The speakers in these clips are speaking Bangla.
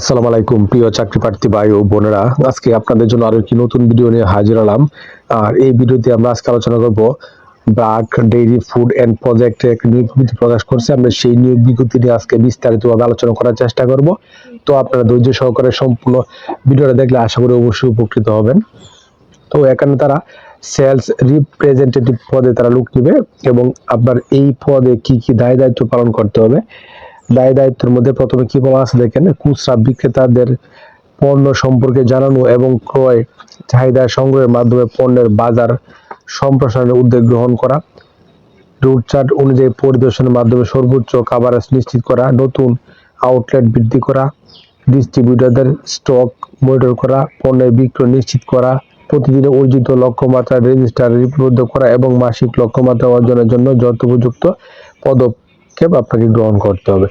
আসসালামু আলাইকুম, প্রিয় চাকরি প্রার্থী ভাই ও বোনেরা। আজকে আপনাদের জন্য আরও একটি নতুন ভিডিও নিয়ে হাজির হলাম। আর এই ভিডিওতে আমরা আজকে আলোচনা করব ব্রাক ডেইরি ফুড এন্ড প্রজেক্টে একটি নিয়োগ বিজ্ঞপ্তি প্রকাশ করছে। আমরা সেই নিয়োগ বিজ্ঞপ্তি নিয়ে আজকে বিস্তারিতভাবে আলোচনা করার চেষ্টা করব। তো আপনারা ধৈর্য সহকারে সম্পূর্ণ ভিডিওটা দেখলে আশা করি অবশ্যই উপকৃত হবেন। তো এখানে তারা সেলস রিপ্রেজেন্টেটিভ পদে তারা লোক নেবে এবং আপনার এই পদে কি কি দায় দায়িত্ব পালন করতে হবে দায় দায়িত্বের মধ্যে প্রথমে কি বলা আছে দেখেন? খুচরা বিক্রেতাদের পণ্য সম্পর্কে জানানো এবং ক্রয় চাহিদা সংগ্রহের মাধ্যমে পণ্যের বাজার সম্প্রসারণের উদ্যোগ গ্রহণ করা। রুট চার্ট অনুযায়ী পরিদর্শনের মাধ্যমে সর্বোচ্চ কাভারেজ নিশ্চিত করা, নতুন আউটলেট বৃদ্ধি করা ডিস্ট্রিবিউটরদের স্টক মনিটর করা, পণ্যের বিক্রয় নিশ্চিত করা, প্রতিদিনের অর্জিত লক্ষ্যমাত্রা রেজিস্টার লিপিবদ্ধ করা এবং মাসিক লক্ষ্যমাত্রা অর্জনের জন্য যথোপযুক্ত পদক্ষেপ আপনাকে গ্রহণ করতে হবে।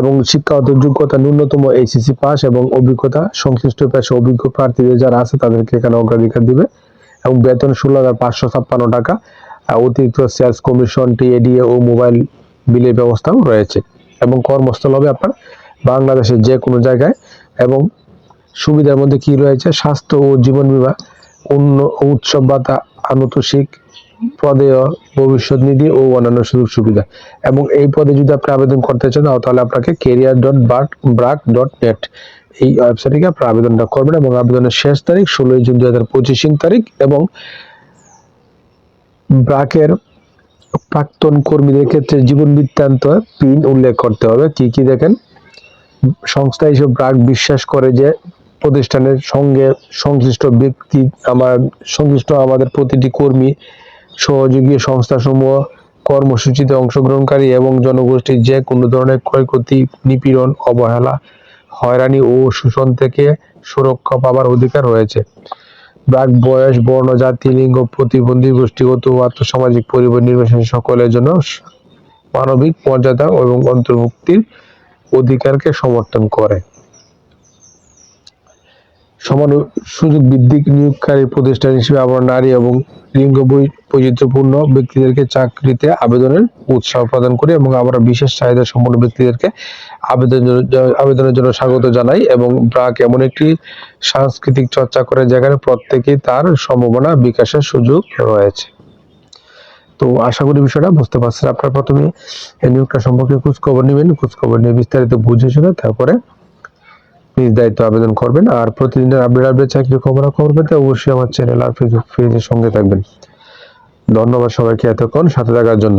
এবং শিক্ষাগত যোগ্যতা ন্যূনতম এইচএসসি পাস এবং অভিজ্ঞতা সংশ্লিষ্ট পেশা অভিজ্ঞ প্রার্থীদের যারা আছে তাদেরকে এখানে অগ্রাধিকার দিবে। এবং বেতন ষোলো হাজার পাঁচশো ছাপ্পান্ন টাকা অতিরিক্ত সেলস কমিশন টিএডিএ ও মোবাইল বিলের ব্যবস্থাও রয়েছে। এবং কর্মস্থল হবে আপনার বাংলাদেশের যে কোনো জায়গায়। এবং সুবিধার মধ্যে কি রয়েছে? স্বাস্থ্য ও জীবন বীমা অন্য উৎসব ভাতা, আনুতোষিক পদেয় ভবিষ্যৎ নিধি ও অন্যান্য সুযোগ সুবিধা। এবং এই পদে যদি আপনি আবেদন করতে চান, তাহলে আপনাকে career dot BRAC dot net এই ওয়েবসাইটে আপনি আবেদনটা করবেন এবং আবেদনের শেষ তারিখ ষোলোই জুন দুই হাজার পঁচিশ তারিখ এবং ব্রাকের প্রাক্তন কর্মীদের ক্ষেত্রে জীবন বৃত্তান্ত পিন উল্লেখ করতে হবে। কি কি দেখেন? সংস্থা হিসেবে ব্রাক বিশ্বাস করে যে প্রতিষ্ঠানের সঙ্গে সংশ্লিষ্ট ব্যক্তি, আমার সংশ্লিষ্ট আমাদের প্রতিটি কর্মী সহযোগী সংস্থাসমূহ, কর্মসূচিতে অংশগ্রহণকারী এবং জনগোষ্ঠীর যে কোনো ধরনের ক্ষয়ক্ষতি, নিপীড়ন, অবহেলা, হয়রানি ও শোষণ থেকে সুরক্ষা পাবার অধিকার রয়েছে। ব্রাক বয়স, বর্ণ, জাতি, লিঙ্গ, প্রতিবন্ধী, গোষ্ঠীগত ও পরিবার নির্বাচনী সকলের জন্য মানবিক মর্যাদা এবং অন্তর্ভুক্তির অধিকারকে সমর্থন করে। সমান সুযোগ বৃদ্ধি নিয়োগকারী প্রতিষ্ঠান হিসেবে আমরা নারী এবং লিঙ্গ বৈচিত্র্যপূর্ণ ব্যক্তিদেরকে চাকরিতে আবেদনের উৎসাহ প্রদান করি এবং আমরা বিশেষ চাহিদা সম্পন্ন ব্যক্তিদেরকে আবেদন আবেদনের জন্য স্বাগত জানাই এবং ব্রাক এমন একটি সাংস্কৃতিক চর্চা করে যেখানে প্রত্যেকেই তার সম্ভাবনা বিকাশের সুযোগ রয়েছে। তো আশা করি বিষয়টা বুঝতে পারছেন। আপনারা প্রথমে এই নিয়োগটা সম্পর্কে খোঁজখবর নেবেন, খোঁজখবর নিয়ে বিস্তারিত বুঝে শুনে তারপরে নিজ দায়িত্ব আবেদন করবেন আর প্রতিদিনের আপডেট আপডেট চাকরি খবর খবর পেতে অবশ্যই আমার চ্যানেল আর ফেসবুক পেজের সঙ্গে থাকবেন। ধন্যবাদ সবাইকে এতক্ষণ, সাথে থাকার জন্য।